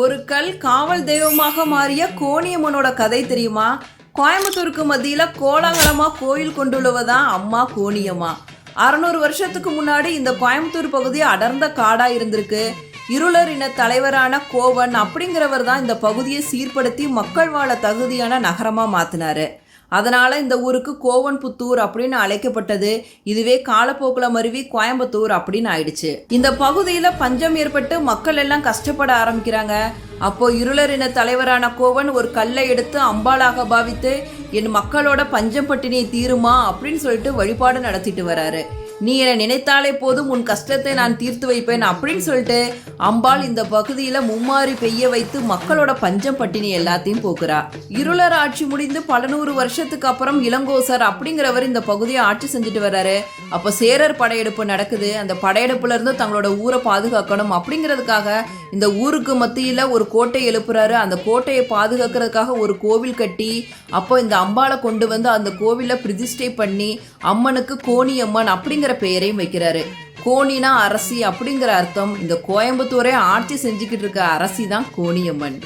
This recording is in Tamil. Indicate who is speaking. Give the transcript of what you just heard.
Speaker 1: ஒரு கல் காவல் தெய்வமாக மாறிய கோணியம்மனோட கதை தெரியுமா? கோயம்புத்தூருக்கு மத்தியில் கோலாகலமாக கோயில் கொண்டுள்ளவதான் அம்மா கோணியம்மா. அறநூறு வருஷத்துக்கு முன்னாடி இந்த கோயம்புத்தூர் பகுதி அடர்ந்த காடாக இருந்திருக்கு. இருளர் இன தலைவரான கோவன் அப்படிங்கிறவர் தான் இந்த பகுதியை சீர்படுத்தி மக்கள் வாழ தகுதியான நகரமாக மாற்றினாரு அதனால் இந்த ஊருக்கு கோவன் புத்தூர் அப்படின்னு அழைக்கப்பட்டது. இதுவே காலப்போக்கில் மருவி கோயம்புத்தூர் அப்படின்னு ஆயிடுச்சு. இந்த பகுதியில் பஞ்சம் ஏற்பட்டு மக்கள் எல்லாம் கஷ்டப்பட ஆரம்பிக்கிறாங்க. அப்போ இருளரின தலைவரான கோவன் ஒரு கல்லை எடுத்து அம்பாளாக பாவித்து என் மக்களோட பஞ்சம் பட்டினி தீருமா? அப்படின்னு சொல்லிட்டு வழிபாடு நடத்திட்டு வராரு. நீ என்னை நினைத்தாலே போதும் உன் கஷ்டத்தை நான் தீர்த்து வைப்பேன் அப்படின்னு சொல்லிட்டு அம்பாள் இந்த பகுதியில் மும்மாறி பெய்ய வைத்து மக்களோட பஞ்சம் பட்டினி எல்லாத்தையும் போக்குறா. இருளர் ஆட்சி முடிந்து பல நூறு வருஷத்துக்கு அப்புறம் இளங்கோசர் அப்படிங்கிறவர் இந்த பகுதியை ஆட்சி செஞ்சுட்டு வர்றாரு. அப்போ சேரர் படையெடுப்பு நடக்குது. அந்த படையெடுப்புல இருந்து தங்களோட ஊரை பாதுகாக்கணும் அப்படிங்கிறதுக்காக இந்த ஊருக்கு மத்தியில் ஒரு கோட்டை எழுப்புறாரு. அந்த கோட்டையை பாதுகாக்கிறதுக்காக ஒரு கோவில் கட்டி அப்போ இந்த அம்பாளை கொண்டு வந்து அந்த கோவிலை பிரதிஷ்டை பண்ணி அம்மனுக்கு கோணி அம்மன் அப்படிங்கிற பெயரையும் வைக்கிறாரு. கோணினா அரசி அப்படிங்கிற அர்த்தம். இந்த கோயம்புத்தூரை ஆட்சி செஞ்சுக்கிட்டு இருக்க அரசி தான் கோணியம்மன்.